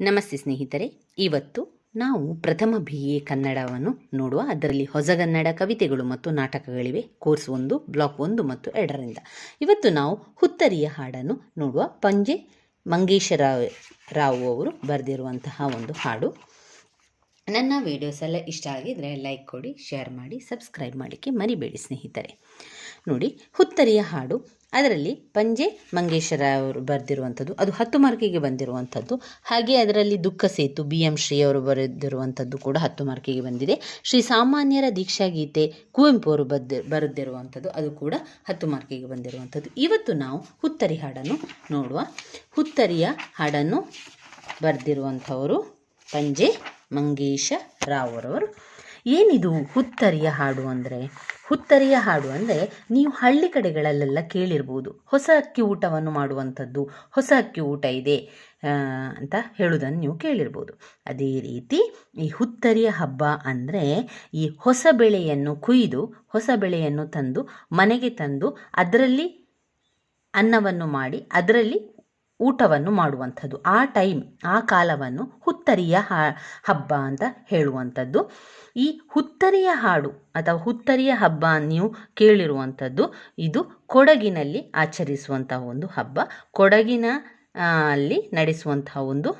ನಮಸ್ತೆ ಸ್ನೇಹಿತರೆ. ಇವತ್ತು ನಾವು ಪ್ರಥಮ ಬಿ ಎ ಕನ್ನಡವನ್ನು ನೋಡುವ. ಅದರಲ್ಲಿ ಹೊಸಗನ್ನಡ ಕವಿತೆಗಳು ಮತ್ತು ನಾಟಕಗಳಿವೆ. ಕೋರ್ಸ್ ಒಂದು, ಬ್ಲಾಕ್ ಒಂದು ಮತ್ತು ಎರಡರಿಂದ. ಇವತ್ತು ನಾವು ಹುತ್ತರಿಯ ಹಾಡನ್ನು ನೋಡುವ. ಪಂಜೆ ಮಂಗೇಶರಾವ್ ರಾವ್ ಅವರು ಬರೆದಿರುವಂತಹ ಒಂದು ಹಾಡು. ನನ್ನ ವಿಡಿಯೋಸ್ ಎಲ್ಲ ಇಷ್ಟ ಆಗಿದರೆ ಲೈಕ್ ಕೊಡಿ ಶೇರ್ ಮಾಡಿ ಸಬ್ಸ್ಕ್ರೈಬ್ ಮಾಡಲಿಕ್ಕೆ ಮರಿಬೇಡಿ ಸ್ನೇಹಿತರೆ. ನೋಡಿ, ಹುತ್ತರಿಯ ಹಾಡು. ಅದರಲ್ಲಿ ಪಂಜೆ ಮಂಗೇಶ್ವರ ಅವರು ಬರೆದಿರುವಂಥದ್ದು, ಅದು ಹತ್ತು ಮಾರ್ಕಿಗೆ ಬಂದಿರುವಂಥದ್ದು. ಹಾಗೆ ಅದರಲ್ಲಿ ದುಃಖ ಸೇತು ಬಿ ಎಂ ಶ್ರೀ ಅವರು ಬರೆದಿರುವಂಥದ್ದು ಕೂಡ ಹತ್ತು ಮಾರ್ಕಿಗೆ ಬಂದಿದೆ. ಶ್ರೀ ಸಾಮಾನ್ಯರ ದೀಕ್ಷಾ ಗೀತೆ ಕುವೆಂಪು ಅವರು ಬರೆದಿ, ಬರೆದಿರುವಂಥದ್ದು, ಅದು ಕೂಡ ಹತ್ತು ಮಾರ್ಕಿಗೆ ಬಂದಿರುವಂಥದ್ದು. ಇವತ್ತು ನಾವು ಹುತ್ತರಿ ಹಾಡನ್ನು ನೋಡುವ. ಹುತ್ತರಿಯ ಹಾಡನ್ನು ಬರೆದಿರುವಂಥವರು ಪಂಜೆ ಮಂಗೇಶ ರಾವ್ರವರು ಏನಿದು ಹುತ್ತರಿಯ ಹಾಡು ಅಂದರೆ? ಹುತ್ತರಿಯ ಹಾಡು ಅಂದರೆ ನೀವು ಹಳ್ಳಿ ಕಡೆಗಳಲ್ಲೆಲ್ಲ ಕೇಳಿರ್ಬೋದು. ಹೊಸ ಅಕ್ಕಿ ಊಟವನ್ನು ಮಾಡುವಂಥದ್ದು ಹೊಸ ಅಕ್ಕಿ ಊಟ ಇದೆ ಅಂತ ಹೇಳುವುದನ್ನು ನೀವು ಕೇಳಿರ್ಬೋದು. ಅದೇ ರೀತಿ ಈ ಹುತ್ತರಿಯ ಹಬ್ಬ ಅಂದರೆ ಈ ಹೊಸ ಬೆಳೆಯನ್ನು ಕುಯ್ದು, ಹೊಸ ಬೆಳೆಯನ್ನು ತಂದು ಮನೆಗೆ ತಂದು ಅದರಲ್ಲಿ ಅನ್ನವನ್ನು ಮಾಡಿ, ಅದರಲ್ಲಿ ಊಟವನ್ನು ಮಾಡುವಂಥದ್ದು. ಆ ಟೈಮ್, ಆ ಕಾಲವನ್ನು ಹುತ್ತರಿಯ ಹಬ್ಬ ಅಂತ ಹೇಳುವಂಥದ್ದು. ಈ ಹುತ್ತರಿಯ ಹಾಡು ಅಥವಾ ಹುತ್ತರಿಯ ಹಬ್ಬ ನೀವು ಕೇಳಿರುವಂಥದ್ದು, ಇದು ಕೊಡಗಿನಲ್ಲಿ ಆಚರಿಸುವಂತಹ ಒಂದು ಹಬ್ಬ. ಕೊಡಗಿನ ಅಲ್ಲಿ ನಡೆಸುವಂತಹ ಒಂದು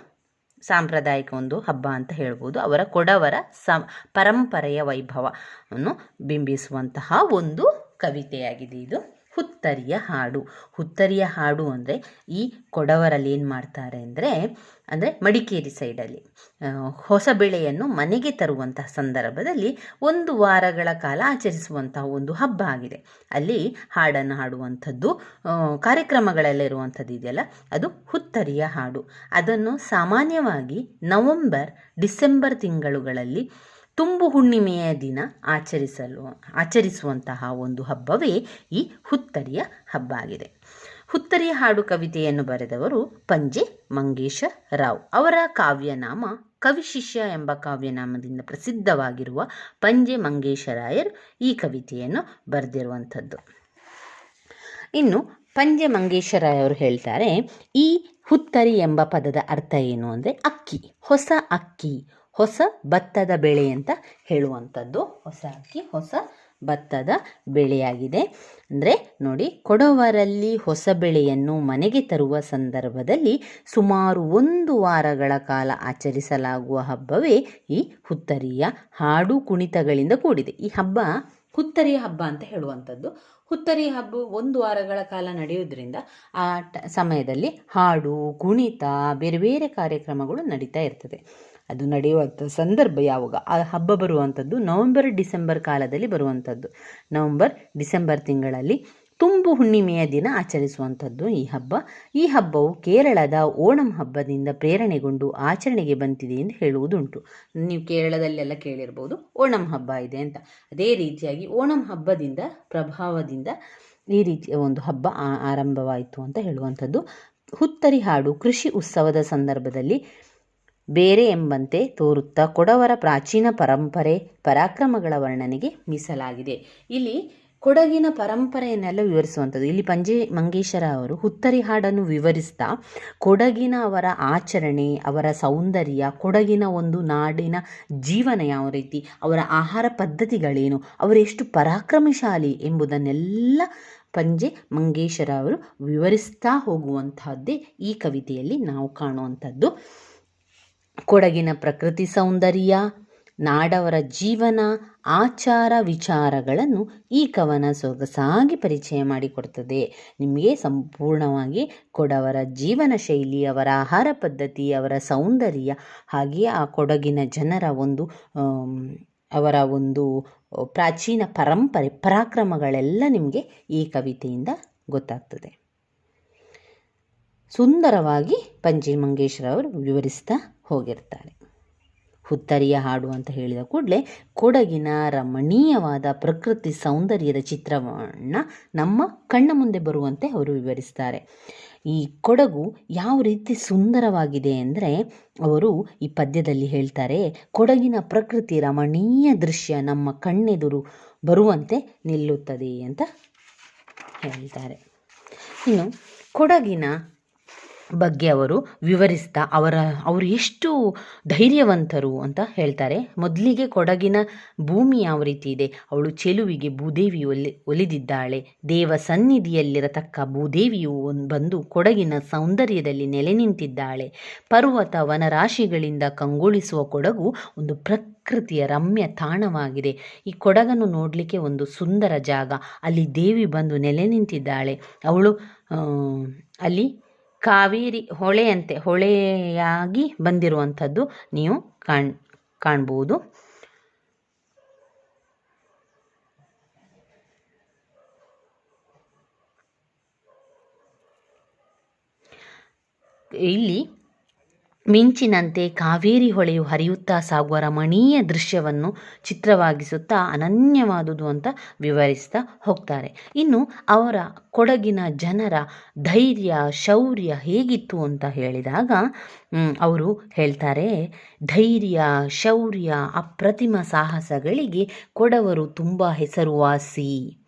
ಸಾಂಪ್ರದಾಯಿಕ ಒಂದು ಹಬ್ಬ ಅಂತ ಹೇಳ್ಬೋದು. ಅವರ ಕೊಡವರ ಸ, ಪರಂಪರೆಯ ವೈಭವವನ್ನು ಬಿಂಬಿಸುವಂತಹ ಒಂದು ಕವಿತೆಯಾಗಿದೆ ಇದು. ಹುತ್ತರಿಯ ಹಾಡು. ಹುತ್ತರಿಯ ಹಾಡು ಅಂದರೆ ಈ ಕೊಡವರಲ್ಲಿ ಏನು ಮಾಡ್ತಾರೆ ಅಂದರೆ ಅಂದರೆ ಮಡಿಕೇರಿ ಸೈಡಲ್ಲಿ ಹೊಸ ಬೆಳೆಯನ್ನು ಮನೆಗೆ ತರುವಂತಹ ಸಂದರ್ಭದಲ್ಲಿ ಒಂದು ವಾರಗಳ ಕಾಲ ಆಚರಿಸುವಂತಹ ಒಂದು ಹಬ್ಬ ಆಗಿದೆ. ಅಲ್ಲಿ ಹಾಡನ್ನು ಹಾಡುವಂಥದ್ದು ಕಾರ್ಯಕ್ರಮಗಳಲ್ಲಿರುವಂಥದ್ದು ಇದೆಯಲ್ಲ, ಅದು ಹುತ್ತರಿಯ ಹಾಡು. ಅದನ್ನು ಸಾಮಾನ್ಯವಾಗಿ ನವಂಬರ್, ಡಿಸೆಂಬರ್ ತಿಂಗಳುಗಳಲ್ಲಿ ತುಂಬು ಹುಣ್ಣಿಮೆಯ ದಿನ ಆಚರಿಸಲು, ಆಚರಿಸುವಂತಹ ಒಂದು ಹಬ್ಬವೇ ಈ ಹುತ್ತರಿಯ ಹಬ್ಬ ಆಗಿದೆ ಹುತ್ತರಿಯ ಹಾಡು ಕವಿತೆಯನ್ನು ಬರೆದವರು ಪಂಜೆ ಮಂಗೇಶ ರಾವ್. ಅವರ ಕಾವ್ಯನಾಮ ಕವಿಶಿಷ್ಯ ಎಂಬ ಕಾವ್ಯನಾಮದಿಂದ ಪ್ರಸಿದ್ಧವಾಗಿರುವ ಪಂಜೆ ಮಂಗೇಶರಾಯರ್ ಈ ಕವಿತೆಯನ್ನು ಬರೆದಿರುವಂಥದ್ದು. ಇನ್ನು ಪಂಜೆ ಮಂಗೇಶರಾಯ್ ಅವರು ಹೇಳ್ತಾರೆ, ಈ ಹುತ್ತರಿ ಎಂಬ ಪದದ ಅರ್ಥ ಏನು ಅಂದರೆ ಅಕ್ಕಿ, ಹೊಸ ಅಕ್ಕಿ. ಹೊಸ ಭತ್ತದ ಬೆಳೆ ಅಂತ ಹೇಳುವಂಥದ್ದು. ಹೊಸ ಅಕ್ಕಿ, ಹೊಸ ಭತ್ತದ ಬೆಳೆಯಾಗಿದೆ. ಅಂದರೆ ನೋಡಿ, ಕೊಡವರಲ್ಲಿ ಹೊಸ ಬೆಳೆಯನ್ನು ಮನೆಗೆ ತರುವ ಸಂದರ್ಭದಲ್ಲಿ ಸುಮಾರು ಒಂದು ವಾರಗಳ ಕಾಲ ಆಚರಿಸಲಾಗುವ ಹಬ್ಬವೇ ಈ ಹುತ್ತರಿಯ ಹಾಡು ಕುಣಿತಗಳಿಂದ ಕೂಡಿದೆ. ಈ ಹಬ್ಬ ಹುತ್ತರಿ ಹಬ್ಬ ಅಂತ ಹೇಳುವಂಥದ್ದು. ಹುತ್ತರಿ ಹಬ್ಬ ಒಂದು ವಾರಗಳ ಕಾಲ ನಡೆಯುವುದರಿಂದ ಆ ಸಮಯದಲ್ಲಿ ಹಾಡು, ಕುಣಿತ, ಬೇರೆ ಬೇರೆ ಕಾರ್ಯಕ್ರಮಗಳು ನಡೀತಾ ಇರ್ತದೆ. ಅದು ನಡೆಯುವಂಥ ಸಂದರ್ಭ ಯಾವಾಗ? ಆ ಹಬ್ಬ ಬರುವಂಥದ್ದು ನವಂಬರ್, ಡಿಸೆಂಬರ್ ಕಾಲದಲ್ಲಿ ಬರುವಂಥದ್ದು. ನವಂಬರ್, ಡಿಸೆಂಬರ್ ತಿಂಗಳಲ್ಲಿ ತುಂಬು ಹುಣ್ಣಿಮೆಯ ದಿನ ಆಚರಿಸುವಂಥದ್ದು ಈ ಹಬ್ಬ. ಈ ಹಬ್ಬವು ಕೇರಳದ ಓಣಂ ಹಬ್ಬದಿಂದ ಪ್ರೇರಣೆಗೊಂಡು ಆಚರಣೆಗೆ ಬಂತಿದೆ ಎಂದು ಹೇಳುವುದುಂಟು. ನೀವು ಕೇರಳದಲ್ಲೆಲ್ಲ ಕೇಳಿರ್ಬೋದು, ಓಣಂ ಹಬ್ಬ ಇದೆ ಅಂತ. ಅದೇ ರೀತಿಯಾಗಿ ಓಣಂ ಹಬ್ಬದಿಂದ, ಪ್ರಭಾವದಿಂದ ಈ ರೀತಿಯ ಒಂದು ಹಬ್ಬ ಆರಂಭವಾಯಿತು ಅಂತ ಹೇಳುವಂಥದ್ದು. ಹುತ್ತರಿ ಹಾಡು, ಕೃಷಿ ಉತ್ಸವದ ಸಂದರ್ಭದಲ್ಲಿ ಬೇರೆ ಎಂಬಂತೆ ತೋರುತ್ತಾ ಕೊಡವರ ಪ್ರಾಚೀನ ಪರಂಪರೆ ಪರಾಕ್ರಮಗಳ ವರ್ಣನೆಗೆ ಮೀಸಲಾಗಿದೆ. ಇಲ್ಲಿ ಕೊಡಗಿನ ಪರಂಪರೆಯನ್ನೆಲ್ಲ ವಿವರಿಸುವಂಥದ್ದು. ಇಲ್ಲಿ ಪಂಜೆ ಮಂಗೇಶ್ವರ ಅವರು ಹುತ್ತರಿ ಹಾಡನ್ನು ವಿವರಿಸ್ತಾ ಕೊಡಗಿನ ಅವರ ಆಚರಣೆ, ಅವರ ಸೌಂದರ್ಯ, ಕೊಡಗಿನ ಒಂದು ನಾಡಿನ ಜೀವನ ಯಾವ ರೀತಿ, ಅವರ ಆಹಾರ ಪದ್ಧತಿಗಳೇನು ಅವರೆಷ್ಟು ಪರಾಕ್ರಮಶಾಲಿ ಎಂಬುದನ್ನೆಲ್ಲ ಪಂಜೆ ಮಂಗೇಶ್ವರ ಅವರು ವಿವರಿಸ್ತಾ ಹೋಗುವಂತಹದ್ದೇ ಈ ಕವಿತೆಯಲ್ಲಿ ನಾವು ಕಾಣುವಂಥದ್ದು. ಕೊಡಗಿನ ಪ್ರಕೃತಿ ಸೌಂದರ್ಯ, ನಾಡವರ ಜೀವನ, ಆಚಾರ ವಿಚಾರಗಳನ್ನು ಈ ಕವನ ಸೊಗಸಾಗಿ ಪರಿಚಯ ಮಾಡಿಕೊಡ್ತದೆ. ನಿಮಗೆ ಸಂಪೂರ್ಣವಾಗಿ ಕೊಡವರ ಜೀವನ ಶೈಲಿ, ಅವರ ಆಹಾರ ಪದ್ಧತಿ, ಅವರ ಸೌಂದರ್ಯ, ಹಾಗೆಯೇ ಆ ಕೊಡಗಿನ ಜನರ ಒಂದು ಅವರ ಒಂದು ಪ್ರಾಚೀನ ಪರಂಪರೆ, ಪರಾಕ್ರಮಗಳೆಲ್ಲ ನಿಮಗೆ ಈ ಕವಿತೆಯಿಂದ ಗೊತ್ತಾಗ್ತದೆ. ಸುಂದರವಾಗಿ ಪಂಜಿ ಮಂಗೇಶ್ವರ ಅವರು ವಿವರಿಸ್ತಾ ಹೋಗಿರ್ತಾರೆ. ಹುತ್ತರಿಯ ಹಾಡು ಅಂತ ಹೇಳಿದ ಕೂಡಲೇ ಕೊಡಗಿನ ರಮಣೀಯವಾದ ಪ್ರಕೃತಿ ಸೌಂದರ್ಯದ ಚಿತ್ರವನ್ನು ನಮ್ಮ ಕಣ್ಣ ಮುಂದೆ ಬರುವಂತೆ ಅವರು ವಿವರಿಸ್ತಾರೆ. ಈ ಕೊಡಗು ಯಾವ ರೀತಿ ಸುಂದರವಾಗಿದೆ ಅಂದರೆ ಅವರು ಈ ಪದ್ಯದಲ್ಲಿ ಹೇಳ್ತಾರೆ, ಕೊಡಗಿನ ಪ್ರಕೃತಿ ರಮಣೀಯ ದೃಶ್ಯ ನಮ್ಮ ಕಣ್ಣೆದುರು ಬರುವಂತೆ ನಿಲ್ಲುತ್ತದೆ ಅಂತ ಹೇಳ್ತಾರೆ. ಇನ್ನು ಕೊಡಗಿನ ಬಗ್ಗೆ ಅವರು ವಿವರಿಸ್ತಾ ಅವರ, ಅವರು ಎಷ್ಟು ಧೈರ್ಯವಂತರು ಅಂತ ಹೇಳ್ತಾರೆ. ಮೊದಲಿಗೆ ಕೊಡಗಿನ ಭೂಮಿ ಯಾವ ರೀತಿ ಇದೆ? ಅವಳು ಚೆಲುವಿಗೆ ಭೂದೇವಿ ಒಲಿ, ಒಲಿದಿದ್ದಾಳೆ. ದೇವ ಸನ್ನಿಧಿಯಲ್ಲಿರತಕ್ಕ ಭೂದೇವಿಯು ಬಂದು ಕೊಡಗಿನ ಸೌಂದರ್ಯದಲ್ಲಿ ನೆಲೆ ನಿಂತಿದ್ದಾಳೆ. ಪರ್ವತ ವನರಾಶಿಗಳಿಂದ ಕಂಗೊಳಿಸುವ ಕೊಡಗು ಒಂದು ಪ್ರಕೃತಿಯ ರಮ್ಯ ತಾಣವಾಗಿದೆ. ಈ ಕೊಡಗನ್ನು ನೋಡಲಿಕ್ಕೆ ಒಂದು ಸುಂದರ ಜಾಗ. ಅಲ್ಲಿ ದೇವಿ ಬಂದು ನೆಲೆ ನಿಂತಿದ್ದಾಳೆ. ಅವಳು ಅಲ್ಲಿ ಕಾವೇರಿ ಹೊಳೆಯಂತೆ ಹೊಳೆಯಾಗಿ ಬಂದಿರುವಂಥದ್ದು ನೀವು ಕಾಣ್ ಕಾಣ್ಬೋದು. ಇಲ್ಲಿ ಮಿಂಚಿನಂತೆ ಕಾವೇರಿ ಹೊಳೆಯು ಹರಿಯುತ್ತಾ ಸಾಗುವ ರಮಣೀಯ ದೃಶ್ಯವನ್ನು ಚಿತ್ರವಾಗಿಸುತ್ತಾ ಅನನ್ಯವಾದುದು ಅಂತ ವಿವರಿಸ್ತಾ ಹೋಗ್ತಾರೆ. ಇನ್ನು ಅವರ ಕೊಡಗಿನ ಜನರ ಧೈರ್ಯ, ಶೌರ್ಯ ಹೇಗಿತ್ತು ಅಂತ ಹೇಳಿದಾಗ ಅವರು ಹೇಳ್ತಾರೆ, ಧೈರ್ಯ, ಶೌರ್ಯ, ಅಪ್ರತಿಮ ಸಾಹಸಗಳಿಗೆ ಕೊಡವರು ತುಂಬ ಹೆಸರುವಾಸಿ.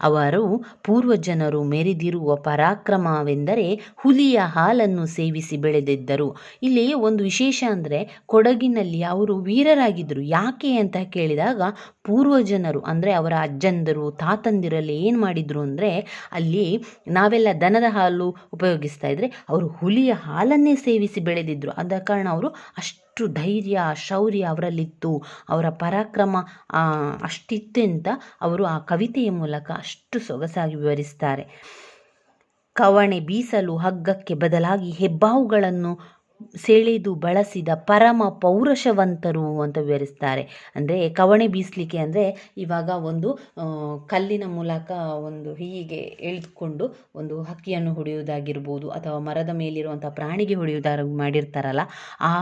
ಅವರು ಪೂರ್ವಜನರು ಮೆರೆದಿರುವ ಪರಾಕ್ರಮವೆಂದರೆ ಹುಲಿಯ ಹಾಲನ್ನು ಸೇವಿಸಿ ಬೆಳೆದಿದ್ದರು. ಇಲ್ಲಿ ಒಂದು ವಿಶೇಷ ಅಂದರೆ ಕೊಡಗಿನಲ್ಲಿ ಅವರು ವೀರರಾಗಿದ್ದರು. ಯಾಕೆ ಅಂತ ಕೇಳಿದಾಗ ಪೂರ್ವಜನರು ಅಂದರೆ ಅವರ ಅಜ್ಜಂದರು, ತಾತಂದಿರಲ್ಲಿ ಏನು ಮಾಡಿದರು ಅಂದರೆ ಅಲ್ಲಿ ನಾವೆಲ್ಲ ದನದ ಹಾಲು ಉಪಯೋಗಿಸ್ತಾ ಇದ್ದರೆ ಅವರು ಹುಲಿಯ ಹಾಲನ್ನೇ ಸೇವಿಸಿ ಬೆಳೆದಿದ್ದರು ಆದ ಕಾರಣ ಅವರು ಅಷ್ಟು ಧೈರ್ಯ, ಶೌರ್ಯ ಅವರಲ್ಲಿತ್ತು, ಅವರ ಪರಾಕ್ರಮ ಅಷ್ಟಿತ್ತು ಅಂತ ಅವರು ಆ ಕವಿತೆಯ ಮೂಲಕ ಅಷ್ಟು ಸೊಗಸಾಗಿ ವಿವರಿಸ್ತಾರೆ. ಕವಣೆ ಬೀಸಲು ಹಗ್ಗಕ್ಕೆ ಬದಲಾಗಿ ಹೆಬ್ಬಾವುಗಳನ್ನು ಸೆಳೆದು ಬಳಸಿದ ಪರಮ ಪೌರುಷವಂತರು ಅಂತ ವಿವರಿಸ್ತಾರೆ. ಅಂದರೆ ಕವಣೆ ಬೀಸಲಿಕ್ಕೆ ಅಂದರೆ ಇವಾಗ ಒಂದು ಕಲ್ಲಿನ ಮೂಲಕ ಒಂದು ಹೀಗೆ ಎಳೆದುಕೊಂಡು ಒಂದು ಹಕ್ಕಿಯನ್ನು ಹೊಡೆಯುವುದಾಗಿರ್ಬೋದು, ಅಥವಾ ಮರದ ಮೇಲಿರುವಂಥ ಪ್ರಾಣಿಗೆ ಹೊಡೆಯುವುದಾರ ಮಾಡಿರ್ತಾರಲ್ಲ ಆ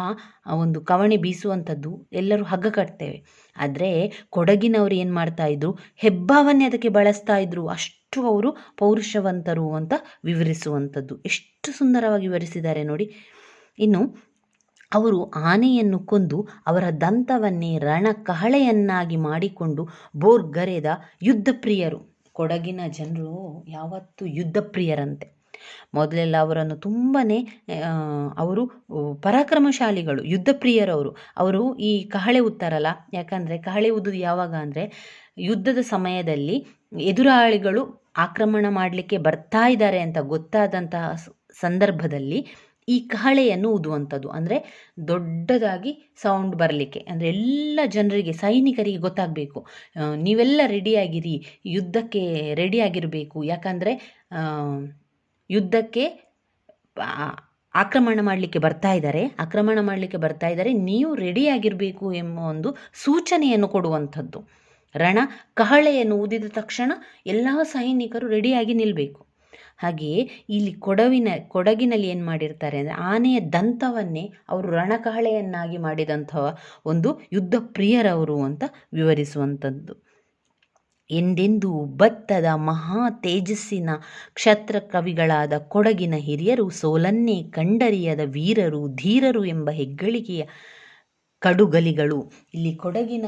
ಒಂದು ಕವಣೆ ಬೀಸುವಂಥದ್ದು ಎಲ್ಲರೂ ಹಗ್ಗ ಕಟ್ತೇವೆ. ಆದರೆ ಕೊಡಗಿನವರು ಏನು ಮಾಡ್ತಾ ಇದ್ರು, ಹೆಬ್ಬಾವನ್ನೇ ಅದಕ್ಕೆ ಬಳಸ್ತಾ ಇದ್ರು. ಅಷ್ಟು ಅವರು ಪೌರುಷವಂತರು ಅಂತ ವಿವರಿಸುವಂಥದ್ದು. ಎಷ್ಟು ಸುಂದರವಾಗಿ ವಿವರಿಸಿದ್ದಾರೆ ನೋಡಿ. ಇನ್ನು ಅವರು ಆನೆಯನ್ನು ಕೊಂದು ಅವರ ದಂತವನ್ನೇ ರಣ ಕಹಳೆಯನ್ನಾಗಿ ಮಾಡಿಕೊಂಡು ಬೋರ್ಗರೆದ ಯುದ್ಧಪ್ರಿಯರು. ಕೊಡಗಿನ ಜನರು ಯಾವತ್ತೂ ಯುದ್ಧಪ್ರಿಯರಂತೆ. ಮೊದಲೆಲ್ಲ ಅವರನ್ನು ತುಂಬಾ ಅವರು ಪರಾಕ್ರಮಶಾಲಿಗಳು, ಯುದ್ಧಪ್ರಿಯರವರು. ಅವರು ಈ ಕಹಳೆ ಉತ್ತರಲ್ಲ, ಯಾಕಂದರೆ ಕಹಳೆ ಉದ್ದುದು ಯಾವಾಗ ಅಂದರೆ ಯುದ್ಧದ ಸಮಯದಲ್ಲಿ ಎದುರಾಳಿಗಳು ಆಕ್ರಮಣ ಮಾಡಲಿಕ್ಕೆ ಬರ್ತಾ ಇದ್ದಾರೆ ಅಂತ ಗೊತ್ತಾದಂತಹ ಸಂದರ್ಭದಲ್ಲಿ ಈ ಕಹಳೆಯನ್ನು ಊದುವಂಥದ್ದು ಅಂದರೆ ದೊಡ್ಡದಾಗಿ ಸೌಂಡ್ ಬರಲಿಕ್ಕೆ. ಅಂದರೆ ಎಲ್ಲ ಜನರಿಗೆ, ಸೈನಿಕರಿಗೆ ಗೊತ್ತಾಗಬೇಕು. ನೀವೆಲ್ಲ ರೆಡಿಯಾಗಿರಿ ಯುದ್ಧಕ್ಕೆ ರೆಡಿಯಾಗಿರಬೇಕು ಯಾಕಂದರೆ ಯುದ್ಧಕ್ಕೆ ಆಕ್ರಮಣ ಮಾಡಲಿಕ್ಕೆ ಬರ್ತಾ ಇದ್ದಾರೆ ಆಕ್ರಮಣ ಮಾಡಲಿಕ್ಕೆ ಬರ್ತಾ ಇದ್ದಾರೆ ನೀವು ರೆಡಿಯಾಗಿರಬೇಕು ಎಂಬ ಒಂದು ಸೂಚನೆಯನ್ನು ಕೊಡುವಂಥದ್ದು. ರಣ ಕಹಳೆಯನ್ನು ಊದಿದ ತಕ್ಷಣ ಎಲ್ಲ ಸೈನಿಕರು ರೆಡಿಯಾಗಿ ನಿಲ್ಲಬೇಕು ಹಾಗೆಯೇ ಇಲ್ಲಿ ಕೊಡವಿನ, ಕೊಡಗಿನಲ್ಲಿ ಏನು ಮಾಡಿರ್ತಾರೆ ಅಂದರೆ ಆನೆಯ ದಂತವನ್ನೇ ಅವರು ರಣಕಹಳೆಯನ್ನಾಗಿ ಮಾಡಿದಂತಹ ಒಂದು ಯುದ್ಧ ಪ್ರಿಯರವರು ಅಂತ ವಿವರಿಸುವಂಥದ್ದು ಎಂದೆಂದೂ ಭತ್ತದ ಮಹಾ ತೇಜಸ್ಸಿನ ಕ್ಷತ್ರ ಕವಿಗಳಾದ ಕೊಡಗಿನ ಹಿರಿಯರು ಸೋಲನ್ನೇ ಕಂಡರಿಯದ ವೀರರು, ಧೀರರು ಎಂಬ ಹೆಗ್ಗಳಿಕೆಯ ಕಡುಗಲಿಗಳು. ಇಲ್ಲಿ ಕೊಡಗಿನ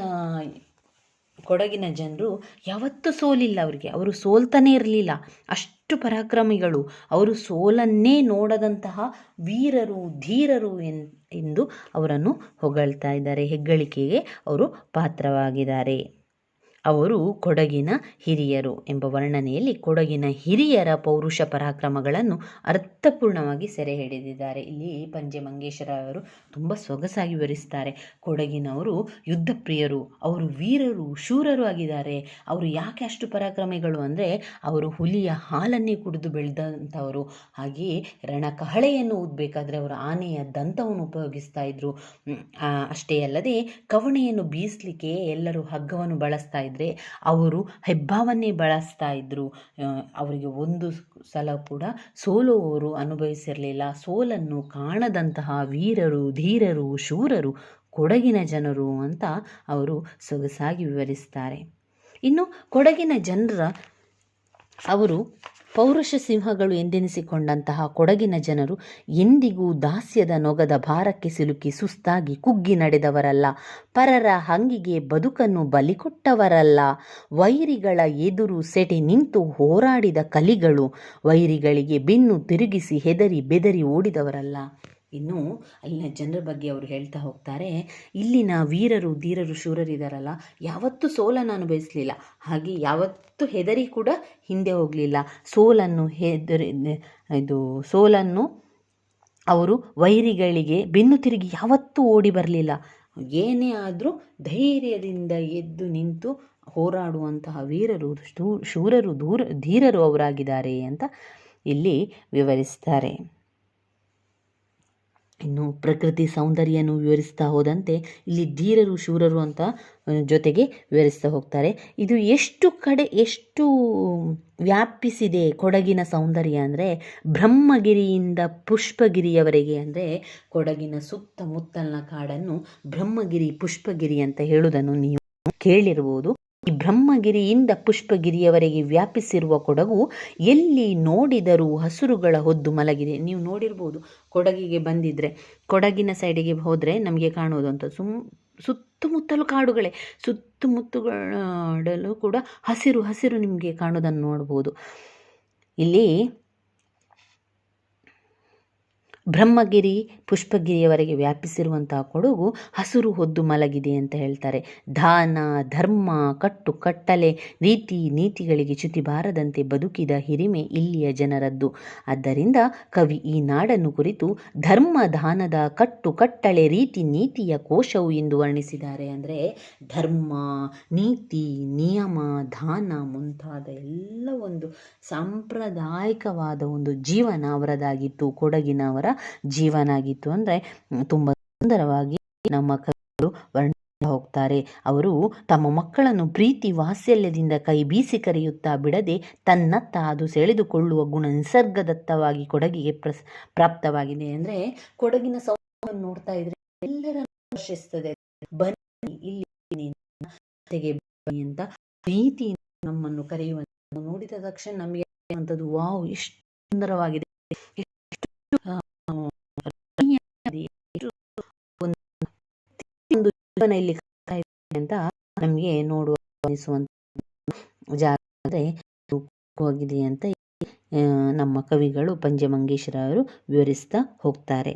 ಕೊಡಗಿನ ಜನರು ಯಾವತ್ತೂ ಸೋಲಿಲ್ಲ ಅವರಿಗೆ. ಅವರು ಸೋಲ್ತಾನೇ ಇರಲಿಲ್ಲ. ಅಷ್ಟು ಪರಾಕ್ರಮಿಗಳು. ಅವರು ಸೋಲನ್ನೇ ನೋಡದಂತಹ ವೀರರು, ಧೀರರು ಎಂದು ಅವರನ್ನು ಹೊಗಳ್ತಾ ಇದ್ದಾರೆ. ಹೆಗ್ಗಳಿಕೆಗೆ ಅವರು ಪಾತ್ರವಾಗಿದ್ದಾರೆ. ಅವರು ಕೊಡಗಿನ ಹಿರಿಯರು ಎಂಬ ವರ್ಣನೆಯಲ್ಲಿ ಕೊಡಗಿನ ಹಿರಿಯರ ಪೌರುಷ ಪರಾಕ್ರಮಗಳನ್ನು ಅರ್ಥಪೂರ್ಣವಾಗಿ ಸೆರೆ ಹಿಡಿದಿದ್ದಾರೆ. ಇಲ್ಲಿ ಪಂಜೆ ಮಂಗೇಶ್ವರ ಅವರು ತುಂಬ ಸೊಗಸಾಗಿ ವಿವರಿಸ್ತಾರೆ. ಕೊಡಗಿನವರು ಯುದ್ಧ ಪ್ರಿಯರು, ಅವರು ವೀರರು, ಶೂರರು ಆಗಿದ್ದಾರೆ. ಅವರು ಯಾಕೆ ಅಷ್ಟು ಪರಾಕ್ರಮಿಗಳು ಅಂದರೆ ಅವರು ಹುಲಿಯ ಹಾಲನ್ನೇ ಕುಡಿದು ಬೆಳೆದಂಥವರು. ಹಾಗೆಯೇ ರಣಕಹಳೆಯನ್ನು ಊದಬೇಕಾದ್ರೆ ಅವರು ಆನೆಯ ದಂತವನ್ನು ಉಪಯೋಗಿಸ್ತಾ ಇದ್ರು. ಅಷ್ಟೇ ಅಲ್ಲದೆ ಕವಣೆಯನ್ನು ಬೀಸಲಿಕ್ಕೆ ಎಲ್ಲರೂ ಹಗ್ಗವನ್ನು ಬಳಸ್ತಾ ಅವರು ಹೆಬ್ಬಾವನ್ನೇ ಬಳಸ್ತಾ ಇದ್ದರು ಅವರಿಗೆ ಒಂದು ಸಲ ಕೂಡ ಸೋಲುವವರು ಅನುಭವಿಸಿರಲಿಲ್ಲ. ಸೋಲನ್ನು ಕಾಣದಂತಹ ವೀರರು, ಧೀರರು, ಶೂರರು, ಕೊಡಗಿನ ಜನರು ಅಂತ ಅವರು ಸೊಗಸಾಗಿ ವಿವರಿಸ್ತಾರೆ. ಇನ್ನು ಕೊಡಗಿನ ಜನರ ಅವರು ಪೌರುಷ ಸಿಂಹಗಳು ಎಂದೆನಿಸಿಕೊಂಡಂತಹ ಕೊಡಗಿನ ಜನರು ಎಂದಿಗೂ ದಾಸ್ಯದ ನೊಗದ ಭಾರಕ್ಕೆ ಸಿಲುಕಿ ಸುಸ್ತಾಗಿ ಕುಗ್ಗಿ ನಡೆದವರಲ್ಲ. ಪರರ ಹಂಗಿಗೆ ಬದುಕನ್ನು ಬಲಿಕೊಟ್ಟವರಲ್ಲ. ವೈರಿಗಳ ಎದುರು ಸೆಟೆ ನಿಂತು ಹೋರಾಡಿದ ಕಲಿಗಳು ವೈರಿಗಳಿಗೆ ಬೆನ್ನು ತಿರುಗಿಸಿ ಹೆದರಿ ಬೆದರಿ ಓಡಿದವರಲ್ಲ. ಇನ್ನು ಅಲ್ಲಿನ ಜನರ ಬಗ್ಗೆ ಅವರು ಹೇಳ್ತಾ ಹೋಗ್ತಾರೆ, ಇಲ್ಲಿನ ವೀರರು, ಧೀರರು ಶೂರರಿದ್ದಾರಲ್ಲ ಯಾವತ್ತೂ ಸೋಲನ್ನು ಅನುಭವಿಸಲಿಲ್ಲ. ಹಾಗೆ ಯಾವತ್ತೂ ಹೆದರಿ ಕೂಡ ಹಿಂದೆ ಹೋಗಲಿಲ್ಲ. ಸೋಲನ್ನು ಹೆದರಿ, ಇದು ಸೋಲನ್ನು ಅವರು ವೈರಿಗಳಿಗೆ ಬೆನ್ನು ತಿರುಗಿ ಯಾವತ್ತೂ ಓಡಿ ಬರಲಿಲ್ಲ. ಏನೇ ಆದರೂ ಧೈರ್ಯದಿಂದ ಎದ್ದು ನಿಂತು ಹೋರಾಡುವಂತಹ ವೀರರು ಶೂರರು, ದೂರ, ಧೀರರು ಅವರಾಗಿದ್ದಾರೆ ಅಂತ ಇಲ್ಲಿ ವಿವರಿಸ್ತಾರೆ. ಇನ್ನು ಪ್ರಕೃತಿ ಸೌಂದರ್ಯನು ವಿವರಿಸ್ತಾ ಹೋದಂತೆ ಇಲ್ಲಿ ಧೀರರು, ಶೂರರು ಅಂತ ಜೊತೆಗೆ ವಿವರಿಸ್ತಾ ಹೋಗ್ತಾರೆ. ಇದು ಎಷ್ಟು ಕಡೆ, ಎಷ್ಟು ವ್ಯಾಪಿಸಿದೆ ಕೊಡಗಿನ ಸೌಂದರ್ಯ ಅಂದರೆ, ಬ್ರಹ್ಮಗಿರಿಯಿಂದ ಪುಷ್ಪಗಿರಿಯವರೆಗೆ ಅಂದರೆ, ಕೊಡಗಿನ ಸುತ್ತಮುತ್ತಲಿನ ಕಾಡನ್ನು ಬ್ರಹ್ಮಗಿರಿ, ಪುಷ್ಪಗಿರಿ ಅಂತ ಹೇಳುವುದನ್ನು ನೀವು ಕೇಳಿರ್ಬೋದು. ಈ ಬ್ರಹ್ಮಗಿರಿಯಿಂದ ಪುಷ್ಪಗಿರಿಯವರೆಗೆ ವ್ಯಾಪಿಸಿರುವ ಕೊಡಗು ಎಲ್ಲಿ ನೋಡಿದರೂ ಹಸುರುಗಳ ಹೊದ್ದು ಮಲಗಿದೆ. ನೀವು ನೋಡಿರ್ಬೋದು, ಕೊಡಗಿಗೆ ಬಂದಿದ್ರೆ, ಕೊಡಗಿನ ಸೈಡಿಗೆ ಹೋದರೆ ನಮಗೆ ಕಾಣುವುದು ಅಂತ. ಸುಮ್, ಸುತ್ತಮುತ್ತಲು ಕಾಡುಗಳೇ ಸುತ್ತಮುತ್ತಲು ಕೂಡ ಹಸಿರು ಹಸಿರು ನಿಮಗೆ ಕಾಣೋದನ್ನು ನೋಡ್ಬೋದು. ಇಲ್ಲಿ ಬ್ರಹ್ಮಗಿರಿ ಪುಷ್ಪಗಿರಿಯವರೆಗೆ ವ್ಯಾಪಿಸಿರುವಂತಹ ಕೊಡಗು ಹಸುರು ಹೊದ್ದು ಮಲಗಿದೆ ಅಂತ ಹೇಳ್ತಾರೆ. ದಾನ, ಧರ್ಮ, ಕಟ್ಟು, ಕಟ್ಟಲೆ, ರೀತಿ ನೀತಿಗಳಿಗೆ ಚ್ಯುತಿ ಬಾರದಂತೆ ಬದುಕಿದ ಹಿರಿಮೆ ಇಲ್ಲಿಯ ಜನರದ್ದು. ಆದ್ದರಿಂದ ಕವಿ ಈ ನಾಡನ್ನು ಕುರಿತು ಧರ್ಮ, ದಾನದ ಕಟ್ಟು ಕಟ್ಟಳೆ ರೀತಿ ನೀತಿಯ ಕೋಶವು ಎಂದು ವರ್ಣಿಸಿದ್ದಾರೆ ಅಂದರೆ ಧರ್ಮ, ನೀತಿ, ನಿಯಮ, ದಾನ ಮುಂತಾದ ಎಲ್ಲ ಒಂದು ಸಾಂಪ್ರದಾಯಿಕವಾದ ಒಂದು ಜೀವನ ಅವರದಾಗಿತ್ತು. ಕೊಡಗಿನವರ ಜೀವನ ಆಗಿತ್ತು ಅಂದರೆ ತುಂಬ ಸುಂದರವಾಗಿ ನಮ್ಮ ಕವಿಗಳು ವರ್ಣ ಹೋಗ್ತಾರೆ. ಅವರು ತಮ್ಮ ಮಕ್ಕಳನ್ನು ಪ್ರೀತಿ ವಾತ್ಸಲ್ಯದಿಂದ ಕೈ ಬೀಸಿ ಕರೆಯುತ್ತಾ ಬಿಡದೆ ತನ್ನತ್ತ ಅದು ಸೆಳೆದುಕೊಳ್ಳುವ ಗುಣ ನಿಸರ್ಗದತ್ತವಾಗಿ ಕೊಡಗಿಗೆ ಪ್ರಸ್, ಪ್ರಾಪ್ತವಾಗಿದೆ. ಅಂದರೆ ಕೊಡಗಿನ ಸೌಂದರ್ಯವನ್ನು ನೋಡ್ತಾ ಇದ್ರೆ ಎಲ್ಲರನ್ನು ಬನ್ನಿ, ಇಲ್ಲಿ ಅಂತ ಪ್ರೀತಿ ನಮ್ಮನ್ನು ಕರೆಯುವ ನೋಡಿದ ತಕ್ಷಣ ನಮಗೆ ವಾವ್, ಎಷ್ಟು ಸುಂದರವಾಗಿದೆ. ಎಷ್ಟು ಆ, ರಮಣೀಯವಾಗಿದೆ, ಎಷ್ಟು ಒಂದು ಒಂದು ಜೀವನ ಇಲ್ಲಿ ಅಂತ ನಮಗೆ ನೋಡುವ ಅನಿಸುವಂತ ಜಾಗ ಅಂದರೆ ಹೋಗಿದೆ ಅಂತ ನಮ್ಮ ಕವಿಗಳು ಪಂಚಮಂಗೇಶ್ವರವರು ವಿವರಿಸ್ತಾ ಹೋಗ್ತಾರೆ.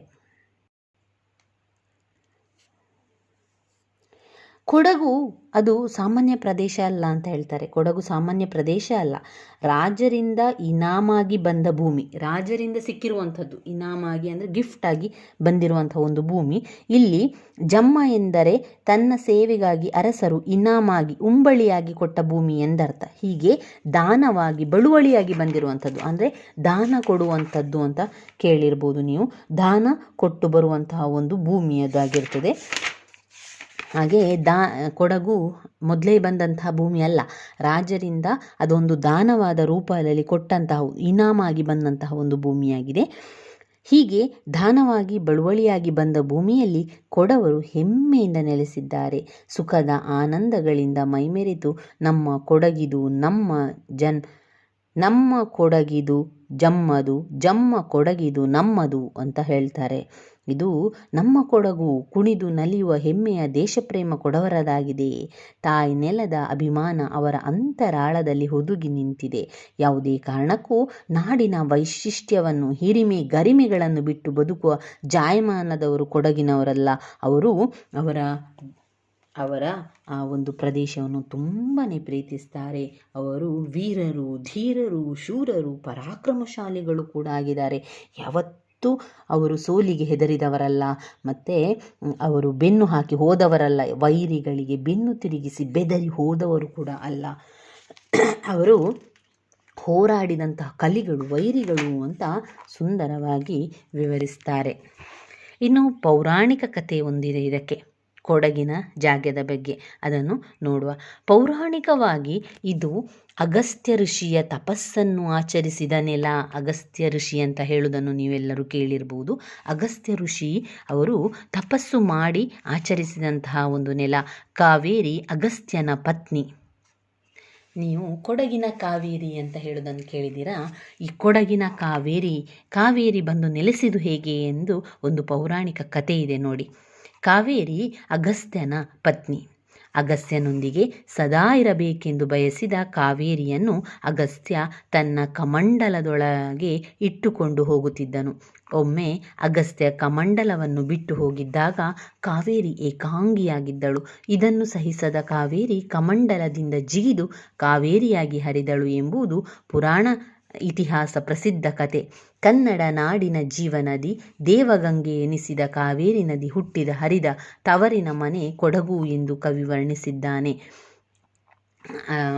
ಕೊಡಗು ಅದು ಸಾಮಾನ್ಯ ಪ್ರದೇಶ ಅಲ್ಲ ಅಂತ ಹೇಳ್ತಾರೆ. ಕೊಡಗು ಸಾಮಾನ್ಯ ಪ್ರದೇಶ ಅಲ್ಲ. ರಾಜರಿಂದ ಇನಾಮಾಗಿ ಬಂದ ಭೂಮಿ, ರಾಜರಿಂದ ಸಿಕ್ಕಿರುವಂಥದ್ದು, ಇನಾಮಾಗಿ ಅಂದರೆ ಗಿಫ್ಟ್ ಆಗಿ ಬಂದಿರುವಂಥ ಒಂದು ಭೂಮಿ. ಇಲ್ಲಿ ಜಮ್ಮ ಎಂದರೆ ತನ್ನ ಸೇವೆಗಾಗಿ ಅರಸರು ಇನಾಮಾಗಿ, ಉಂಬಳಿಯಾಗಿ ಕೊಟ್ಟ ಭೂಮಿ ಎಂದರ್ಥ. ಹೀಗೆ ದಾನವಾಗಿ, ಬಳುವಳಿಯಾಗಿ ಬಂದಿರುವಂಥದ್ದು. ಅಂದರೆ ದಾನ ಕೊಡುವಂಥದ್ದು ಅಂತ ಕೇಳಿರ್ಬೋದು ನೀವು. ದಾನ ಕೊಟ್ಟು ಬರುವಂತಹ ಒಂದು ಭೂಮಿ ಅದಾಗಿರ್ತದೆ ಹಾಗೆ ದಾ, ಕೊಡಗು ಮೊದಲೇ ಬಂದಂತಹ ಭೂಮಿ ಅಲ್ಲ. ರಾಜರಿಂದ ಅದೊಂದು ದಾನವಾದ ರೂಪದಲ್ಲಿ ಕೊಟ್ಟಂತಹ ಇನಾಮಾಗಿ ಬಂದಂತಹ ಒಂದು ಭೂಮಿಯಾಗಿದೆ. ಹೀಗೆ ದಾನವಾಗಿ ಬಳುವಳಿಯಾಗಿ ಬಂದ ಭೂಮಿಯಲ್ಲಿ ಕೊಡವರು ಹೆಮ್ಮೆಯಿಂದ ನೆಲೆಸಿದ್ದಾರೆ. ಸುಖದ ಆನಂದಗಳಿಂದ ಮೈಮೆರೆತು ನಮ್ಮ ಕೊಡಗಿದು ನಮ್ಮ ಜನ್, ನಮ್ಮ ಕೊಡಗಿದು ಜಮ್ಮದು, ಜಮ್ಮ ಕೊಡಗಿದು ನಮ್ಮದು ಅಂತ ಹೇಳ್ತಾರೆ. ಇದು ನಮ್ಮ ಕೊಡಗು ಕುಣಿದು ನಲಿಯುವ ಹೆಮ್ಮೆಯ ದೇಶಪ್ರೇಮ ಕೊಡವರದಾಗಿದೆ. ತಾಯಿ ನೆಲದ ಅಭಿಮಾನ ಅವರ ಅಂತರಾಳದಲ್ಲಿ ಹುದುಗಿ ನಿಂತಿದೆ. ಯಾವುದೇ ಕಾರಣಕ್ಕೂ ನಾಡಿನ ವೈಶಿಷ್ಟ್ಯವನ್ನು, ಹಿರಿಮೆ ಗರಿಮೆಗಳನ್ನು ಬಿಟ್ಟು ಬದುಕುವ ಜಾಯಮಾನದವರು ಕೊಡಗಿನವರಲ್ಲ. ಅವರು ಅವರ ಅವರ ಆ ಒಂದು ಪ್ರದೇಶವನ್ನು ತುಂಬಾ ಪ್ರೀತಿಸ್ತಾರೆ. ಅವರು ವೀರರು, ಧೀರರು, ಶೂರರು, ಪರಾಕ್ರಮಶಾಲಿಗಳು ಕೂಡ ಆಗಿದ್ದಾರೆ. ಯಾವತ್ತೂ ಅವರು ಸೋಲಿಗೆ ಹೆದರಿದವರಲ್ಲ, ಮತ್ತು ಅವರು ಬೆನ್ನು ಹಾಕಿ ಹೋದವರಲ್ಲ, ವೈರಿಗಳಿಗೆ ಬೆನ್ನು ತಿರುಗಿಸಿ ಬೆದರಿ ಹೋದವರು ಕೂಡ ಅಲ್ಲ. ಅವರು ಹೋರಾಡಿದಂತಹ ಕಲಿಗಳು, ವೈರಿಗಳು ಅಂತ ಸುಂದರವಾಗಿ ವಿವರಿಸ್ತಾರೆ. ಇನ್ನು ಪೌರಾಣಿಕ ಕಥೆ ಒಂದಿದೆ ಇದಕ್ಕೆ. ಕೊಡಗಿನ ಜಾಗದ ಬಗ್ಗೆ ಅದನ್ನು ನೋಡುವ. ಪೌರಾಣಿಕವಾಗಿ ಇದು ಅಗಸ್ತ್ಯ ಋಷಿಯ ತಪಸ್ಸನ್ನು ಆಚರಿಸಿದ ನೆಲ. ಅಗಸ್ತ್ಯ ಋಷಿ ಅಂತ ಹೇಳುವುದನ್ನು ನೀವೆಲ್ಲರೂ ಕೇಳಿರ್ಬೋದು. ಅಗಸ್ತ್ಯ ಋಷಿ ಅವರು ತಪಸ್ಸು ಮಾಡಿ ಆಚರಿಸಿದಂತಹ ಒಂದು ನೆಲ, ಕಾವೇರಿ ಅಗಸ್ತ್ಯನ ಪತ್ನಿ. ನೀವು ಕೊಡಗಿನ ಕಾವೇರಿ ಅಂತ ಹೇಳೋದನ್ನು ಕೇಳಿದ್ದೀರಾ? ಈ ಕೊಡಗಿನ ಕಾವೇರಿ ಕಾವೇರಿ ಬಂದು ನೆಲೆಸಿದು ಹೇಗೆ ಎಂದು ಒಂದು ಪೌರಾಣಿಕ ಕಥೆ ಇದೆ ನೋಡಿ. ಕಾವೇರಿ ಅಗಸ್ತ್ಯನ ಪತ್ನಿ. ಅಗಸ್ತ್ಯನೊಂದಿಗೆ ಸದಾ ಇರಬೇಕೆಂದು ಬಯಸಿದ ಕಾವೇರಿಯನ್ನು ಅಗಸ್ತ್ಯ ತನ್ನ ಕಮಂಡಲದೊಳಗೆ ಇಟ್ಟುಕೊಂಡು ಹೋಗುತ್ತಿದ್ದನು. ಒಮ್ಮೆ ಅಗಸ್ತ್ಯ ಕಮಂಡಲವನ್ನು ಬಿಟ್ಟು ಹೋಗಿದ್ದಾಗ ಕಾವೇರಿ ಏಕಾಂಗಿಯಾಗಿದ್ದಳು. ಇದನ್ನು ಸಹಿಸದ ಕಾವೇರಿ ಕಮಂಡಲದಿಂದ ಜಿಗಿದು ಕಾವೇರಿಯಾಗಿ ಹರಿದಳು ಎಂಬುದು ಪುರಾಣ ಇತಿಹಾಸ, ಪ್ರಸಿದ್ಧ ಕತೆ. ಕನ್ನಡ ನಾಡಿನ ಜೀವನದಿ ದೇವಗಂಗೆ ಎನಿಸಿದ ಕಾವೇರಿ ನದಿ ಹುಟ್ಟಿದ ಹರಿದ ತವರಿನ ಮನೆ ಕೊಡಗು ಎಂದು ಕವಿ ವರ್ಣಿಸಿದ್ದಾನೆ.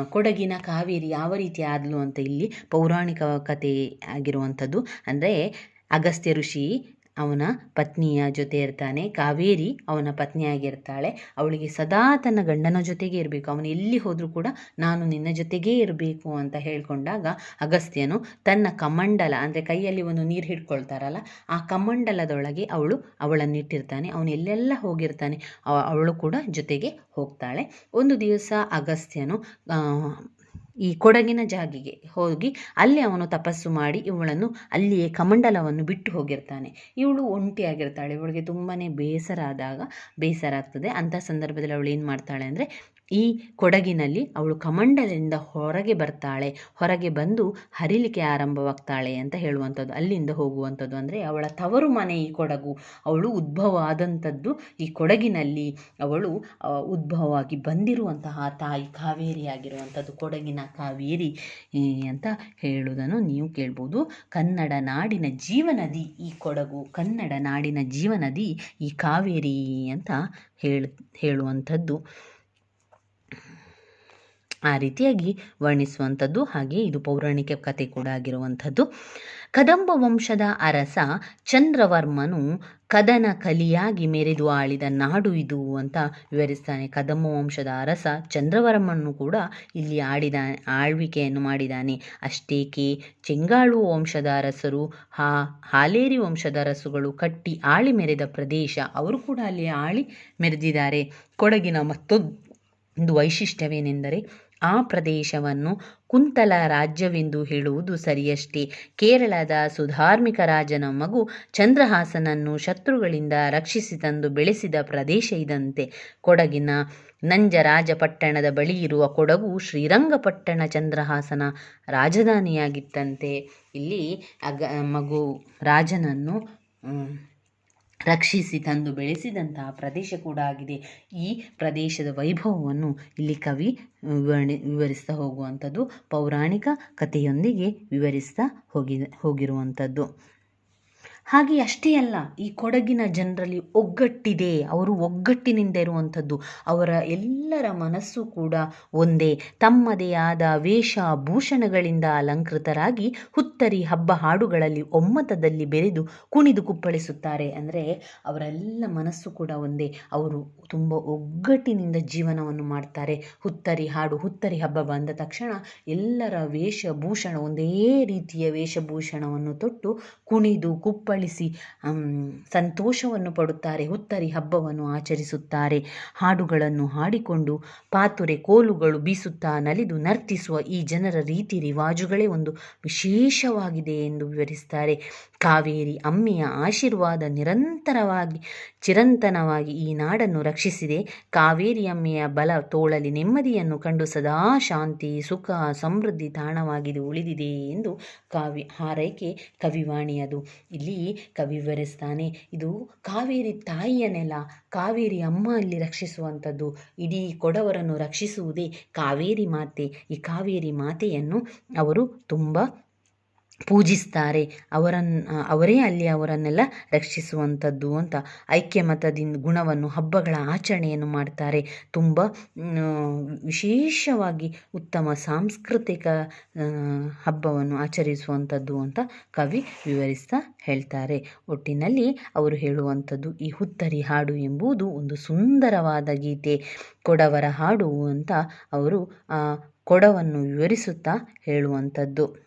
ಕೊಡಗಿನ ಕಾವೇರಿ ಯಾವ ರೀತಿ ಆದಲು ಅಂತ ಇಲ್ಲಿ ಪೌರಾಣಿಕ ಕತೆ ಆಗಿರುವಂಥದ್ದು. ಅಂದರೆ ಅಗಸ್ತ್ಯ ಋಷಿ ಅವನ ಪತ್ನಿಯ ಜೊತೆ ಇರ್ತಾನೆ. ಕಾವೇರಿ ಅವನ ಪತ್ನಿಯಾಗಿರ್ತಾಳೆ. ಅವಳಿಗೆ ಸದಾ ತನ್ನ ಗಂಡನ ಜೊತೆಗೆ ಇರಬೇಕು. ಅವನು ಎಲ್ಲಿ ಹೋದರೂ ಕೂಡ ನಾನು ನಿನ್ನ ಜೊತೆಗೇ ಇರಬೇಕು ಅಂತ ಹೇಳಿಕೊಂಡಾಗ ಅಗಸ್ತ್ಯನು ತನ್ನ ಕಮಂಡಲ, ಅಂದರೆ ಕೈಯಲ್ಲಿ ಒಂದು ನೀರು ಹಿಡ್ಕೊಳ್ತಾರಲ್ಲ, ಆ ಕಮಂಡಲದೊಳಗೆ ಅವಳು ಅವಳನ್ನು ಇಟ್ಟಿರ್ತಾನೆ ಅವನು ಎಲ್ಲೆಲ್ಲ ಹೋಗಿರ್ತಾನೆ, ಅವ- ಅವಳು ಕೂಡ ಜೊತೆಗೆ ಹೋಗ್ತಾಳೆ. ಒಂದು ದಿವಸ ಅಗಸ್ತ್ಯನು ಈ ಕೊಡಗಿನ ಜಾಗಿಗೆ ಹೋಗಿ ಅಲ್ಲಿ ಅವನು ತಪಸ್ಸು ಮಾಡಿ ಇವಳನ್ನು ಅಲ್ಲಿಯೇ ಕಮಂಡಲವನ್ನು ಬಿಟ್ಟು ಹೋಗಿರ್ತಾನೆ. ಇವಳು ಒಂಟಿಯಾಗಿರ್ತಾಳೆ. ಇವಳಿಗೆ ತುಂಬಾ ಬೇಸರ ಆದಾಗ ಬೇಸರ ಆಗ್ತದೆ ಅಂಥ ಸಂದರ್ಭದಲ್ಲಿ ಅವಳು ಏನು ಮಾಡ್ತಾಳೆ ಅಂದರೆ ಈ ಕೊಡಗಿನಲ್ಲಿ ಅವಳು ಕಮಂಡಲಿಂದ ಹೊರಗೆ ಬರ್ತಾಳೆ. ಹೊರಗೆ ಬಂದು ಹರಿಲಿಕ್ಕೆ ಆರಂಭವಾಗ್ತಾಳೆ ಅಂತ ಹೇಳುವಂಥದ್ದು, ಅಲ್ಲಿಂದ ಹೋಗುವಂಥದ್ದು. ಅಂದರೆ ಅವಳ ತವರು ಮನೆ ಈ ಕೊಡಗು. ಅವಳು ಉದ್ಭವ ಆದಂಥದ್ದು ಈ ಕೊಡಗಿನಲ್ಲಿ. ಅವಳು ಉದ್ಭವವಾಗಿ ಬಂದಿರುವಂತಹ ತಾಯಿ ಕಾವೇರಿ ಆಗಿರುವಂಥದ್ದು ಕೊಡಗಿನ ಕಾವೇರಿ ಅಂತ ಹೇಳುವುದನ್ನು ನೀವು ಕೇಳ್ಬೋದು. ಕನ್ನಡ ನಾಡಿನ ಜೀವನದಿ ಈ ಕೊಡಗು. ಕನ್ನಡ ನಾಡಿನ ಜೀವನದಿ ಈ ಕಾವೇರಿ ಅಂತ ಹೇಳು, ಹೇಳುವಂಥದ್ದು. ಆ ರೀತಿಯಾಗಿ ವರ್ಣಿಸುವಂಥದ್ದು ಹಾಗೆ ಇದು ಪೌರಾಣಿಕ ಕಥೆ ಕೂಡ ಆಗಿರುವಂಥದ್ದು. ಕದಂಬ ವಂಶದ ಅರಸ ಚಂದ್ರವರ್ಮನು ಕದನ ಕಲಿಯಾಗಿ ಮೆರೆದು ಆಳಿದ ನಾಡು ಇದು ಅಂತ ವಿವರಿಸ್ತಾನೆ. ಕದಂಬ ವಂಶದ ಅರಸ ಚಂದ್ರವರ್ಮನು ಕೂಡ ಇಲ್ಲಿ ಆಡಿದ, ಆಳ್ವಿಕೆಯನ್ನು ಮಾಡಿದ್ದಾನೆ ಅಷ್ಟೇಕೆ ಚೆಂಗಾಳು ವಂಶದ ಅರಸರು, ಹಾ, ಹಾಲೇರಿ ವಂಶದ ಅರಸುಗಳು ಕಟ್ಟಿ ಆಳಿ ಮೆರೆದ ಪ್ರದೇಶ ಅವರು ಕೂಡ ಅಲ್ಲಿ ಆಳಿ ಮೆರೆದಿದ್ದಾರೆ. ಕೊಡಗಿನ ಮತ್ತೊಂದು ವೈಶಿಷ್ಟ್ಯವೇನೆಂದರೆ ಆ ಪ್ರದೇಶವನ್ನು ಕುಂತಲ ರಾಜ್ಯವೆಂದು ಹೇಳುವುದು ಸರಿಯಷ್ಟೇ. ಕೇರಳದ ಸುಧಾರ್ಮಿಕ ರಾಜನ ಮಗು ಚಂದ್ರಹಾಸನನ್ನು ಶತ್ರುಗಳಿಂದ ರಕ್ಷಿಸಿ ತಂದು ಬೆಳೆಸಿದ ಪ್ರದೇಶ ಇದಂತೆ. ಕೊಡಗಿನ ನಂಜರಾಜಪಟ್ಟಣದ ಬಳಿ ಇರುವ ಕೊಡಗು ಶ್ರೀರಂಗಪಟ್ಟಣ ಚಂದ್ರಹಾಸನ ರಾಜಧಾನಿಯಾಗಿತ್ತಂತೆ. ಇಲ್ಲಿ ಅಗ ಮಗು ರಾಜನನ್ನು ರಕ್ಷಿಸಿ ತಂದು ಬೆಳೆಸಿದಂತಹ ಪ್ರದೇಶ ಕೂಡ ಆಗಿದೆ. ಈ ಪ್ರದೇಶದ ವೈಭವವನ್ನು ಇಲ್ಲಿ ಕವಿ ವಿವರಣೆ, ವಿವರಿಸ್ತಾ ಹೋಗುವಂಥದ್ದು, ಪೌರಾಣಿಕ ಕಥೆಯೊಂದಿಗೆ ವಿವರಿಸ್ತಾ ಹೋಗಿ, ಹೋಗಿರುವಂಥದ್ದು. ಹಾಗೆ ಅಷ್ಟೇ ಅಲ್ಲ, ಈ ಕೊಡಗಿನ ಜನರಲ್ಲಿ ಒಗ್ಗಟ್ಟಿದೆ. ಅವರು ಒಗ್ಗಟ್ಟಿನಿಂದ ಇರುವಂಥದ್ದು. ಅವರ ಎಲ್ಲರ ಮನಸ್ಸು ಕೂಡ ಒಂದೇ. ತಮ್ಮದೇ ಆದ ವೇಷಭೂಷಣಗಳಿಂದ ಅಲಂಕೃತರಾಗಿ ಹುತ್ತರಿ ಹಬ್ಬ ಹಾಡುಗಳಲ್ಲಿ ಒಮ್ಮತದಲ್ಲಿ ಬೆರೆದು ಕುಣಿದು ಕುಪ್ಪಳಿಸುತ್ತಾರೆ. ಅಂದರೆ ಅವರೆಲ್ಲ ಮನಸ್ಸು ಕೂಡ ಒಂದೇ. ಅವರು ತುಂಬ ಒಗ್ಗಟ್ಟಿನಿಂದ ಜೀವನವನ್ನು ಮಾಡ್ತಾರೆ. ಹುತ್ತರಿ ಹಾಡು, ಹುತ್ತರಿ ಹಬ್ಬ ಬಂದ ತಕ್ಷಣ ಎಲ್ಲರ ವೇಷಭೂಷಣ, ಒಂದೇ ರೀತಿಯ ವೇಷಭೂಷಣವನ್ನು ತೊಟ್ಟು ಕುಣಿದು ಕುಪ್ಪಳಿಸಿ ಅಮ್, ಸಂತೋಷವನ್ನು ಪಡುತ್ತಾರೆ ಹುತ್ತರಿ ಹಬ್ಬವನ್ನು ಆಚರಿಸುತ್ತಾರೆ. ಹಾಡುಗಳನ್ನು ಹಾಡಿಕೊಂಡು ಪಾತುರೆ ಕೋಲುಗಳು ಬೀಸುತ್ತಾ ನಲಿದು ನರ್ತಿಸುವ ಈ ಜನರ ರೀತಿ ರಿವಾಜುಗಳೇ ಒಂದು ವಿಶೇಷವಾಗಿದೆ ಎಂದು ವಿವರಿಸ್ತಾರೆ. ಕಾವೇರಿ ಅಮ್ಮೆಯ ಆಶೀರ್ವಾದ ನಿರಂತರವಾಗಿ, ಚಿರಂತನವಾಗಿ ಈ ನಾಡನ್ನು ರಕ್ಷಿಸಿದೆ. ಕಾವೇರಿ ಅಮ್ಮೆಯ ಬಲ ತೋಳಲಿ ನೆಮ್ಮದಿಯನ್ನು ಕಂಡು ಸದಾ ಶಾಂತಿ, ಸುಖ, ಸಮೃದ್ಧಿ ತಾಣವಾಗಿದೆ, ಉಳಿದಿದೆ ಎಂದು ಕಾವ್ಯ ಹಾರೈಕೆ ಕವಿವಾಣಿಯದು ಇಲ್ಲಿ ಕವಿ ವಿವರಿಸ್ತಾನೆ, ಇದು ಕಾವೇರಿ ತಾಯಿಯ ನೆಲ, ಕಾವೇರಿ ಅಮ್ಮ ಅಲ್ಲಿ ರಕ್ಷಿಸುವಂಥದ್ದು. ಇಡೀ ಕೊಡವರನ್ನು ರಕ್ಷಿಸುವುದೇ ಕಾವೇರಿ ಮಾತೆ. ಈ ಕಾವೇರಿ ಮಾತೆಯನ್ನು ಅವರು ತುಂಬ ಪೂಜಿಸ್ತಾರೆ. ಅವರನ್ನು ಅವರೇ ಅಲ್ಲಿ ಅವರನ್ನೆಲ್ಲ ರಕ್ಷಿಸುವಂಥದ್ದು ಅಂತ ಐಕ್ಯಮತದಿಂದ ಗುಣವನ್ನು, ಹಬ್ಬಗಳ ಆಚರಣೆಯನ್ನು ಮಾಡ್ತಾರೆ. ತುಂಬ ವಿಶೇಷವಾಗಿ ಉತ್ತಮ ಸಾಂಸ್ಕೃತಿಕ ಹಬ್ಬವನ್ನು ಆಚರಿಸುವಂಥದ್ದು ಅಂತ ಕವಿ ವಿವರಿಸ್ತಾ ಹೇಳ್ತಾರೆ. ಒಟ್ಟಿನಲ್ಲಿ ಅವರು ಹೇಳುವಂಥದ್ದು, ಈ ಹುತ್ತರಿ ಹಾಡು ಎಂಬುದು ಒಂದು ಸುಂದರವಾದ ಗೀತೆ. ಕೊಡವರ ಹಾಡು ಅಂತ ಅವರು ಕೊಡವನ್ನು ವಿವರಿಸುತ್ತಾ ಹೇಳುವಂಥದ್ದು.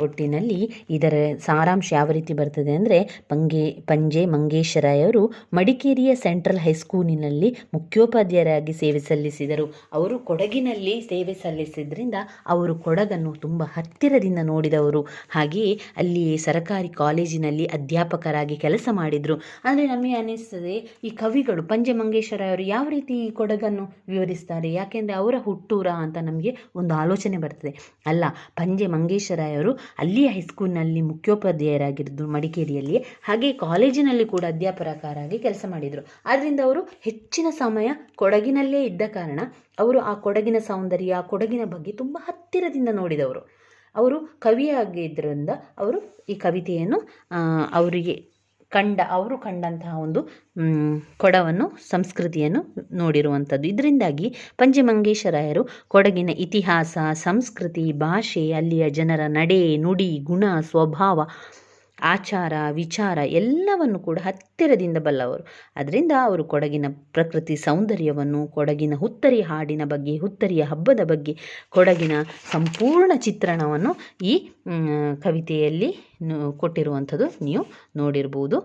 ಒಟ್ಟಿನಲ್ಲಿ ಇದರ ಸಾರಾಂಶ ಯಾವ ರೀತಿ ಬರ್ತದೆ ಅಂದರೆ ಪಂಗೆ, ಪಂಜೆ ಮಂಗೇಶರಾಯರು ಮಡಿಕೇರಿಯ ಸೆಂಟ್ರಲ್ ಹೈಸ್ಕೂಲಿನಲ್ಲಿ ಮುಖ್ಯೋಪಾಧ್ಯಾಯರಾಗಿ ಸೇವೆ ಸಲ್ಲಿಸಿದರು. ಅವರು ಕೊಡಗಿನಲ್ಲಿ ಸೇವೆ ಸಲ್ಲಿಸಿದ್ರಿಂದ ಅವರು ಕೊಡಗನ್ನು ತುಂಬ ಹತ್ತಿರದಿಂದ ನೋಡಿದವರು. ಹಾಗೆಯೇ ಅಲ್ಲಿ ಸರಕಾರಿ ಕಾಲೇಜಿನಲ್ಲಿ ಅಧ್ಯಾಪಕರಾಗಿ ಕೆಲಸ ಮಾಡಿದರು. ಅಂದರೆ ನಮಗೆ ಅನ್ನಿಸ್ತದೆ ಈ ಕವಿಗಳು ಪಂಜೆ ಮಂಗೇಶರಾಯರು ಯಾವ ರೀತಿ ಈ ಕೊಡಗನ್ನು ವಿವರಿಸ್ತಾರೆ? ಯಾಕೆಂದರೆ ಅವರ ಹುಟ್ಟೂರ ಅಂತ ನಮಗೆ ಒಂದು ಆಲೋಚನೆ ಬರ್ತದೆ. ಅಲ್ಲ, ಪಂಜೆ ಮಂಗೇಶರಾಯರು ಅಲ್ಲಿಯ ಹೈಸ್ಕೂಲ್ನಲ್ಲಿ ಮುಖ್ಯೋಪಾಧ್ಯಾಯರಾಗಿದ್ದು ಮಡಿಕೇರಿಯಲ್ಲಿ. ಹಾಗೆ ಕಾಲೇಜಿನಲ್ಲಿ ಕೂಡ ಅಧ್ಯಾಪಕರಾಗಿ ಕೆಲಸ ಮಾಡಿದರು. ಆದ್ದರಿಂದ ಅವರು ಹೆಚ್ಚಿನ ಸಮಯ ಕೊಡಗಿನಲ್ಲೇ ಇದ್ದ ಕಾರಣ ಅವರು ಆ ಕೊಡಗಿನ ಸೌಂದರ್ಯ ಕೊಡಗಿನ ಬಗ್ಗೆ ತುಂಬ ಹತ್ತಿರದಿಂದ ನೋಡಿದವರು. ಅವರು ಕವಿಯಾಗಿದ್ದರಿಂದ ಅವರು ಈ ಕವಿತೆಯನ್ನು ಅವರಿಗೆ ಕಂಡ, ಅವರು ಕಂಡಂತಹ ಒಂದು ಕೊಡವನ್ನು, ಸಂಸ್ಕೃತಿಯನ್ನು ನೋಡಿರುವಂಥದ್ದು. ಇದರಿಂದಾಗಿ ಪಂಚಮಂಗೇಶರಾಯರು ಕೊಡಗಿನ ಇತಿಹಾಸ, ಸಂಸ್ಕೃತಿ, ಭಾಷೆ, ಅಲ್ಲಿಯ ಜನರ ನಡೆ, ನುಡಿ, ಗುಣ, ಸ್ವಭಾವ ಆಚಾರ, ವಿಚಾರ ಎಲ್ಲವನ್ನು ಕೂಡ ಹತ್ತಿರದಿಂದ ಬಲ್ಲವರು. ಅದರಿಂದ ಅವರು ಕೊಡಗಿನ ಪ್ರಕೃತಿ ಸೌಂದರ್ಯವನ್ನು, ಕೊಡಗಿನ ಹುತ್ತರಿ ಹಾಡಿನ ಬಗ್ಗೆ, ಹುತ್ತರಿಯ ಹಬ್ಬದ ಬಗ್ಗೆ, ಕೊಡಗಿನ ಸಂಪೂರ್ಣ ಚಿತ್ರಣವನ್ನು ಈ ಕವಿತೆಯಲ್ಲಿ ಕೊಟ್ಟಿರುವಂಥದ್ದು ನೀವು ನೋಡಿರ್ಬೋದು.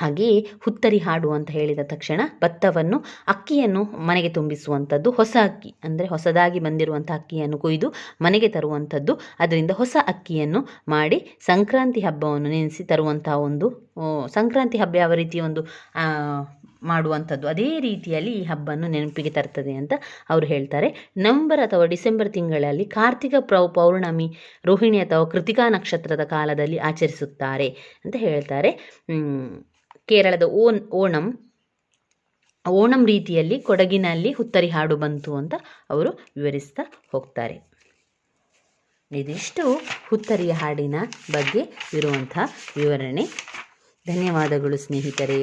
ಹಾಗೆಯೇ ಹುತ್ತರಿ ಹಾಡು ಅಂತ ಹೇಳಿದ ತಕ್ಷಣ ಭತ್ತವನ್ನು ಅಕ್ಕಿಯನ್ನು ಮನೆಗೆ ತುಂಬಿಸುವಂಥದ್ದು ಹೊಸ ಅಕ್ಕಿ, ಅಂದರೆ ಹೊಸದಾಗಿ ಬಂದಿರುವಂಥ ಅಕ್ಕಿಯನ್ನು ಕೊಯ್ದು ಮನೆಗೆ ತರುವಂಥದ್ದು, ಅದರಿಂದ ಹೊಸ ಅಕ್ಕಿಯನ್ನು ಮಾಡಿ ಸಂಕ್ರಾಂತಿ ಹಬ್ಬವನ್ನು ನೆನೆಸಿ ತರುವಂಥ ಒಂದು ಸಂಕ್ರಾಂತಿ ಹಬ್ಬ ಯಾವ ರೀತಿ ಒಂದು ಮಾಡುವಂಥದ್ದು, ಅದೇ ರೀತಿಯಲ್ಲಿ ಈ ಹಬ್ಬವನ್ನು ನೆನಪಿಗೆ ತರ್ತದೆ ಅಂತ ಅವರು ಹೇಳ್ತಾರೆ. ನವೆಂಬರ್ ಅಥವಾ ಡಿಸೆಂಬರ್ ತಿಂಗಳಲ್ಲಿ ಕಾರ್ತಿಕ ಪ್ರೌ, ಪೌರ್ಣಮಿ, ರೋಹಿಣಿ ಅಥವಾ ಕೃತಿಕಾ ನಕ್ಷತ್ರದ ಕಾಲದಲ್ಲಿ ಆಚರಿಸುತ್ತಾರೆ ಅಂತ ಹೇಳ್ತಾರೆ. ಕೇರಳದ ಓನ್, ಓಣಂ ಓಣಂ ರೀತಿಯಲ್ಲಿ ಕೊಡಗಿನಲ್ಲಿ ಹುತ್ತರಿ ಹಾಡು ಬಂತು ಅಂತ ಅವರು ವಿವರಿಸ್ತಾ ಹೋಗ್ತಾರೆ. ಇದಿಷ್ಟು ಹುತ್ತರಿಯ ಹಾಡಿನ ಬಗ್ಗೆ ಇರುವಂಥ ವಿವರಣೆ. ಧನ್ಯವಾದಗಳು ಸ್ನೇಹಿತರೆ.